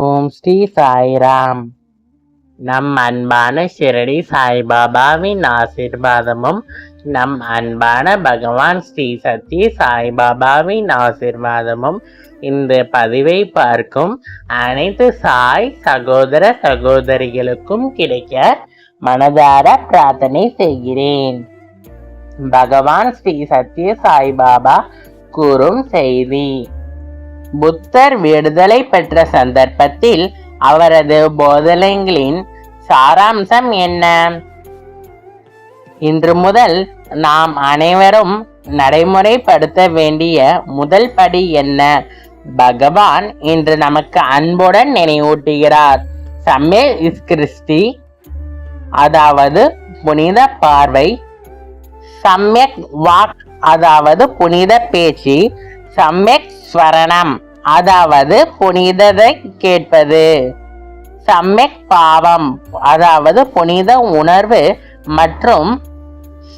ஓம் ஸ்ரீ சாய்ராம் நம் அன்பான ஷிரடி சாய்பாபாவின் ஆசிர்வாதமும் நம் அன்பான பகவான் ஸ்ரீ சத்ய சாய்பாபாவின் ஆசிர்வாதமும் இந்த பதிவை பார்க்கும் அனைத்து சாய் சகோதர சகோதரிகளுக்கும் கிடைக்க மனதார பிரார்த்தனை செய்கிறேன் பகவான் ஸ்ரீ சத்ய சாய்பாபா கூறும் செய்தி புத்தர் விடுதலை பெற்ற சந்தர்ப்பத்தில் அவரது போதனைகளின் சாராம்சம் என்ன? இன்று முதல் நாம் அனைவரும் நடைமுறைப்படுத்த வேண்டிய முதல் படி என்ன? பகவான் இன்று நமக்கு அன்புடன் நினைவூட்டுகிறார். சம்மே இஸ் கிறிஸ்டி அதாவது புனித பார்வை. சம்யக் வாக் அதாவது புனித பேச்சு. சம்யக் ஸ்வரணம். அதாவது புனிததை கேட்பது. சம்யக் பாவம். அதாவது புனித உணர்வு மற்றும்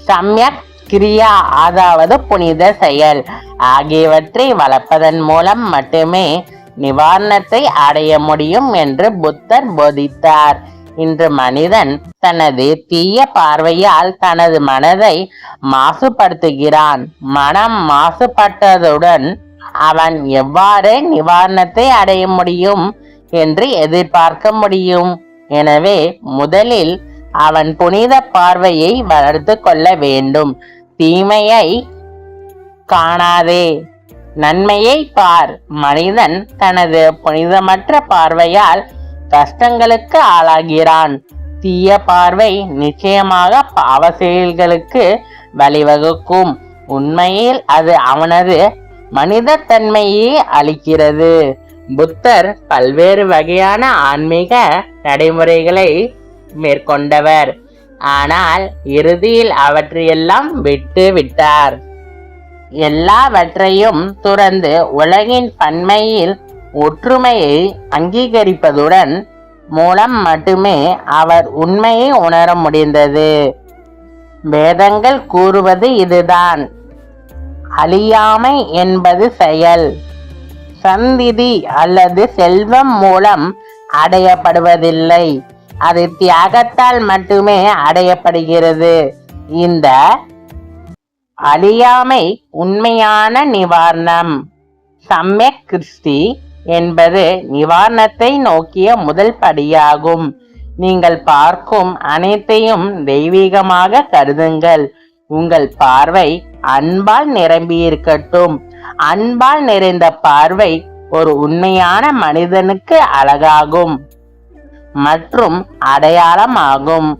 சம்யக் கிரியா. அதாவது புனித செயல். ஆகியவற்றை வளர்ப்பதன் மூலம் மட்டுமே நிவாரணத்தை அடைய முடியும் என்று புத்தர் போதித்தார். இன்று மனிதன் தனது தீய பார்வையால் தனது மனதை மாசுபடுத்துகிறான். மனம் மாசுபட்டதுடன் அவன் எவ்வாறு நிவாரணத்தை அடைய முடியும் என்று எதிர்பார்க்க முடியும்? எனவே முதலில் அவன் புனித பார்வையை வளர்த்து கொள்ள வேண்டும். தீமையை காணாதே. நன்மையை பார். மனிதன் தனது புனிதமற்ற பார்வையால் கஷ்டங்களுக்கு ஆளாகிறான். தீய பார்வை நிச்சயமாக பாவ செயல்களுக்கு வழிவகுக்கும். உண்மையில் அது அவனது மனித தன்மையை அளிக்கிறது. புத்தர் பல்வேறு வகையான ஆன்மீக நடைமுறைகளை மேற்கொண்டவர். ஆனால் இறுதியில் அவற்றையெல்லாம் விட்டு விட்டார். எல்லாவற்றையும் துறந்து உலகின் பன்மையில் ஒற்றுமையை அங்கீகரிப்பதுடன் மூலம் மட்டுமே அவர் உண்மையை உணர முடிந்தது. வேதங்கள் கூறுவது இதுதான். அழியாமை என்பது செயல். சந்திதி அல்லது செல்வம் மூலம் அடையப்படுவதில்லை. அது தியாகத்தால் மட்டுமே அடையப்படுகிறது. இந்த அழியாமை உண்மையான நிவாரணம். சம்யக் கிறிஸ்டி என்பது நிவாரணத்தை நோக்கிய முதல் படியாகும். நீங்கள் பார்க்கும் அனைத்தையும் தெய்வீகமாக கருதுங்கள். உங்கள் பார்வை அன்பால் நிரம்பியிருக்கட்டும். அன்பால் நிறைந்த பார்வை ஒரு உண்மையான மனிதனுக்கு அழகாகும் மற்றும் அடையாளமாகும்.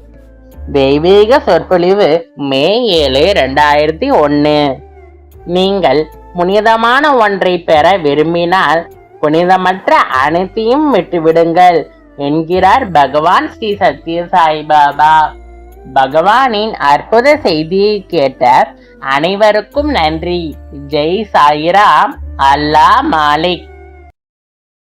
தெய்வீக சொற்பொழிவு மே ஏழு ரெண்டாயிரத்தி ஒன்று நீங்கள் புனிதமான ஒன்றை பெற விரும்பினால் புனிதமற்ற அனைத்தையும் விட்டுவிடுங்கள் என்கிறார் பகவான் ஸ்ரீ சத்ய சாய்பாபா பகவானின் அற்புத செய்தியை கேட்ட அனைவருக்கும் நன்றி. ஜெய் சாயிராம் அல்லா மாலிக்.